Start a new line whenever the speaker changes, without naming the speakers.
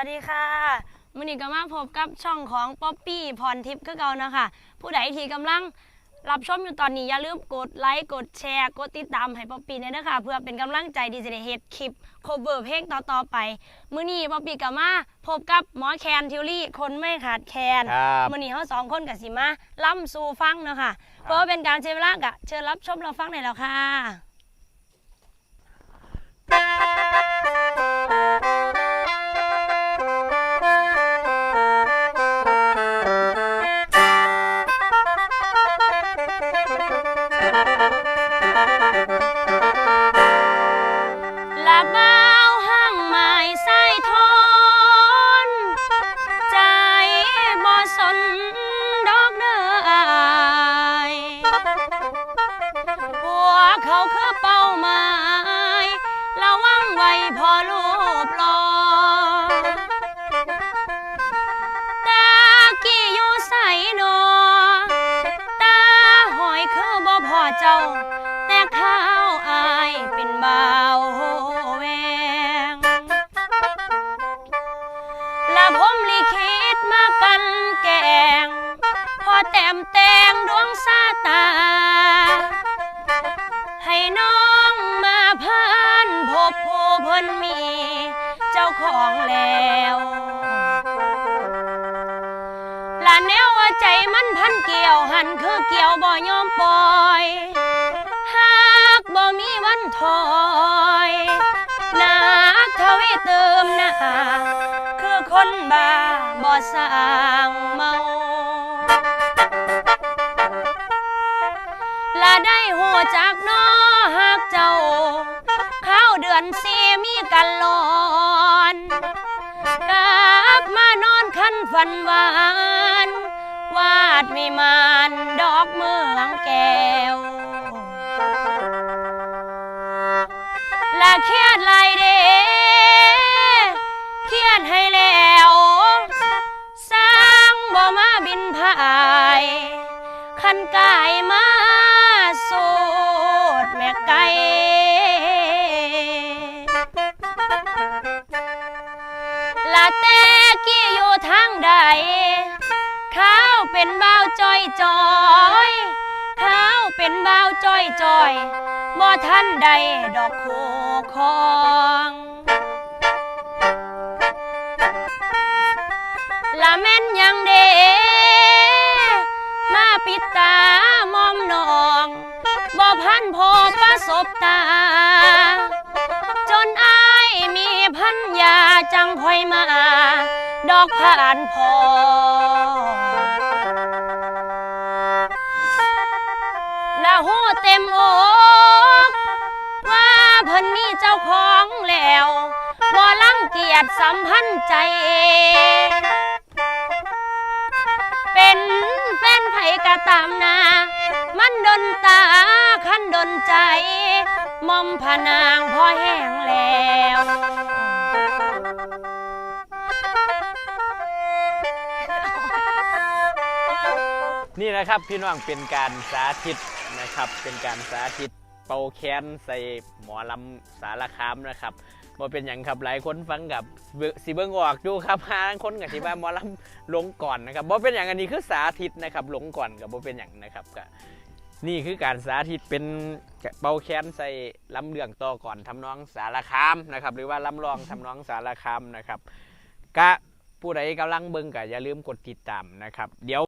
วัสดีค่ะมื้อนี้ก็มาพบกับช่องของป๊อปปี้พรทิพย์คือเก่านะคะผู้ใดที่กำลังรับชมอยู่ตอนนี้อย่าลืมกดไลค์กดแชร์กดติดตามให้ป๊อปปี้ด้วยนะคะเพื่อเป็นกำลังใจที่จะได้เฮ็ดคลิปโคเวอร์เพลงต่อๆไปมื้อนี้ป๊อปปี้ก็มาพบกับหมอแคนทิวลี่คนไม่ขาดแคลน
ครับ
มื้อนี้เฮาสองคนก็สิมาล่ำสู่ฟังเนาะค่ะเพื่อว่าเป็นการเสียเวลาก็เชิญรับชมรับฟังได้แล้วค่ะ ล แต่ข้าวอายเป็นเบา ยวหันคือเกี่ยวบ่ยอมปล่อยหากบ่มีวันถอยนักเทวีเติมหน้าคือคนบ้าบ่สร้างเมาและได้หัวจากน้อหากเจ้า ข้าวเดือนสีมีกันลอนกลับมานอนคันฝันหวา นวาดวิมานดอกเมืองแก้ว และเครียดไรเด เป็นบ่าวจอยจอยข้าวเป็นบ่าวจอยจอยบ่ทันใดดอกคู่คองละแม่นยังเดมาปิดตามอมนองบ่พันพอประสบตา จนอายมีพันยาจังคอยมา ดอกผ่านพอ เพิ่นมีเจ้าของแล้วบ่ลังเกียจสัมพันธ์ใจ เป็นแฟนไผกะตามนา มันดนตาคันดนใจ มอมพนางพอแห้งแล้ว
นี่นะครับพี่น้องเป็นการสาธิตนะครับเป็นการสาธิต เป่าแคนใส่หมอลำสารคามนะครับบ่เป็นอย่างครับหลายคนฟังกับสิเบิ้งออกอยู่ครับหาคนกับที่ว่าหมอลำหลงก่อนนะครับบ่เป็นอย่างอันนี้คือสาธิตนะครับหลงก่อนกับบ่เป็นอย่างนะครับก็นี่คือการสาธิตเป็นเป่าแคนใส่ลำเลืองต่อก่อนทำนองสารคามนะครับ หรือว่าลำรองทำนองสารคามนะครับกะผู้ใดกำลังเบิ่งก็อย่าลืมกดติดตามนะครับ เดี๋ยว